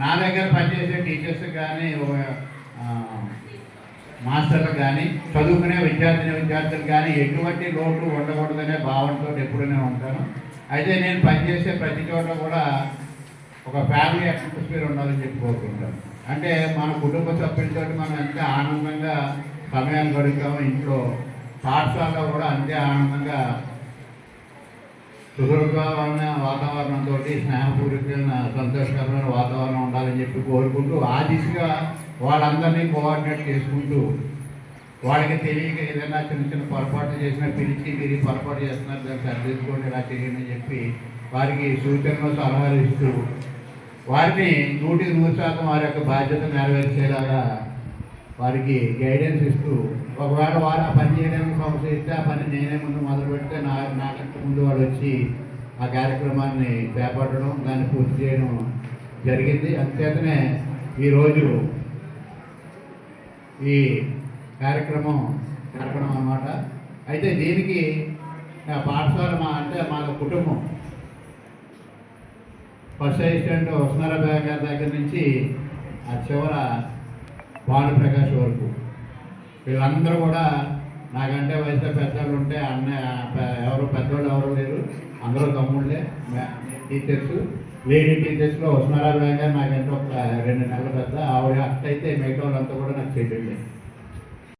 నా దగ్గర పనిచేసే టీచర్స్ కానీ మాస్టర్లు కానీ చదువుకునే విద్యార్థిని విద్యార్థులు కానీ ఎటువంటి లోటు ఉండకూడదనే భావనతో ఎప్పుడూనే ఉంటాను. అయితే నేను పనిచేసే ప్రతి చోట కూడా ఒక ఫ్యామిలీ అట్మాస్ఫియర్ ఉండాలని చెప్పి కోరుకుంటాను. అంటే మన కుటుంబ సభ్యులతో మనం ఎంత ఆనందంగా సమయం గడుపుతామో ఇంట్లో పాఠశాలలో కూడా అంతే ఆనందంగా సుహృద్భావమైన వాతావరణంతో స్నేహపూరితమైన సంతోషకరమైన వాతావరణం ఉండాలని చెప్పి కోరుకుంటూ ఆ దిశగా వాళ్ళందరినీ కోఆర్డినేట్ చేసుకుంటూ వాళ్ళకి తెలియక ఏదైనా చిన్న చిన్న పొరపాటు చేసినా పిలిచి మీరు పొరపాటు చేస్తున్నారు దాన్ని సరిదిద్దుకోండి ఇలా చేయండి చెప్పి వారికి సూచనలు సలహాలు ఇస్తూ వారిని నూటికి నూరు శాతం వారి యొక్క బాధ్యత నెరవేర్చేలాగా వారికి గైడెన్స్ ఇస్తూ ఒకవేళ వారు ఆ పని చేయడానికి సమస్య ఇస్తే ఆ పని నేనే ముందు మొదలు పెడితే నా నాకంటే ముందు వాడు వచ్చి ఆ కార్యక్రమాన్ని చేపట్టడం దాన్ని పూర్తి చేయడం జరిగింది. అంతేతనే ఈరోజు ఈ కార్యక్రమం జరపడం అన్నమాట. అయితే దీనికి పాఠశాల మా అంటే మా కుటుంబం. ఫస్ట్ అసిస్టెంట్ ఉస్మారా గారి దగ్గర నుంచి ఆ చివర భానుప్రకాష్ వరకు. వీళ్ళందరూ కూడా నాకంటే వయసులో పెద్దవాళ్ళు ఉంటే అన్న ఎవరు పెద్దవాళ్ళు ఎవరు లేరు. అందరూ తమ్ముళ్ళే టీచర్స్. లేడీ టీచర్స్లో ఉస్మారాబాద్ గారు నాకంటే ఒక రెండు నెలల పెద్ద ఆవిడ అట్టయితే మిగతా వాళ్ళంతా కూడా నాకు చెల్లెళ్ళే